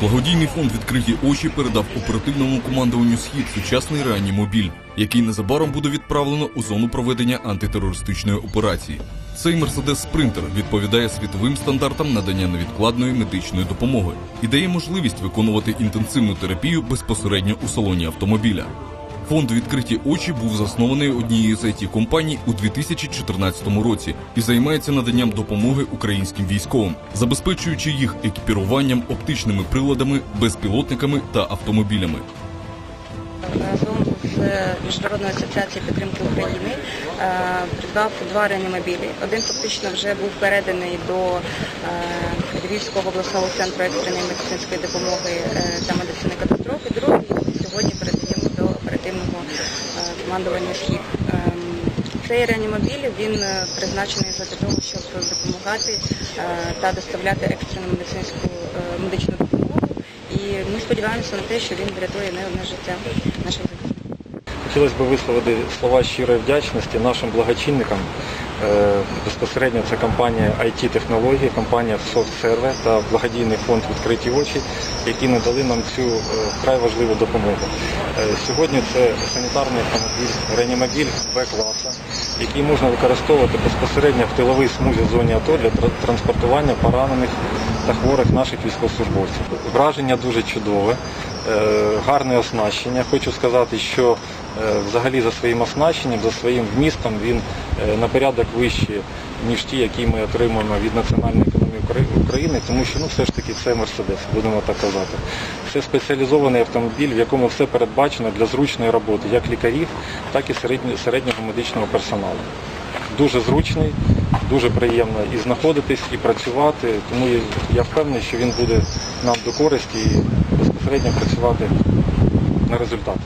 Благодійний фонд відкриті очі передав оперативному командуванню Схід сучасний реанімобіль, який незабаром буде відправлено у зону проведення антитерористичної операції. Цей мерседес Спринтер відповідає світовим стандартам надання невідкладної медичної допомоги і дає можливість виконувати інтенсивну терапію безпосередньо у салоні автомобіля. Фонд відкриті очі був заснований однією з it компаній у 2014 році і займається наданням допомоги українським військовим, забезпечуючи їх екіпіруванням, оптичними приладами, безпілотниками та автомобілями. разом з Міжнародною асоціацією підтримки України е, придбав два реанімобілі. Один фактично вже був переданий до е, Львівського обласного центру екстреної медицинської допомоги е, та медицини катастрофи. Командування «Схід». Ем, Цей реанімобіль він е, призначений для того, щоб допомагати е, та доставляти екстрену медицинську е, медичну допомогу. І ми сподіваємося на те, що він врятує не одне життя наших. Хотілося б висловити слова щирої вдячності нашим благочинникам. Е, Безпосередньо це компанія IT технології, компанія SoftServe та благодійний фонд Відкриті очі, які надали нам цю е, вкрай важливу допомогу. Е, Сьогодні це санітарний автомобіль, реанімобіль Б-класа, який можна використовувати безпосередньо в тиловій смузі зоні АТО для транспортування поранених та хворих наших військовослужбовців. Враження дуже чудове, гарне оснащення. Хочу сказати, що е, взагалі за своїм оснащенням, за своїм вмістом він е, на порядок вищий, ніж ті, які ми отримуємо від національної економії України, тому що ну все ж таки це Мерседес, будемо так казати. Це спеціалізований автомобіль, в якому все передбачено для зручної роботи як лікарів, так і середнього медичного персоналу. Дуже зручний, дуже приємно і знаходитись, і працювати. Тому я впевнений, що він буде нам до користі і безпосередньо працювати на результат.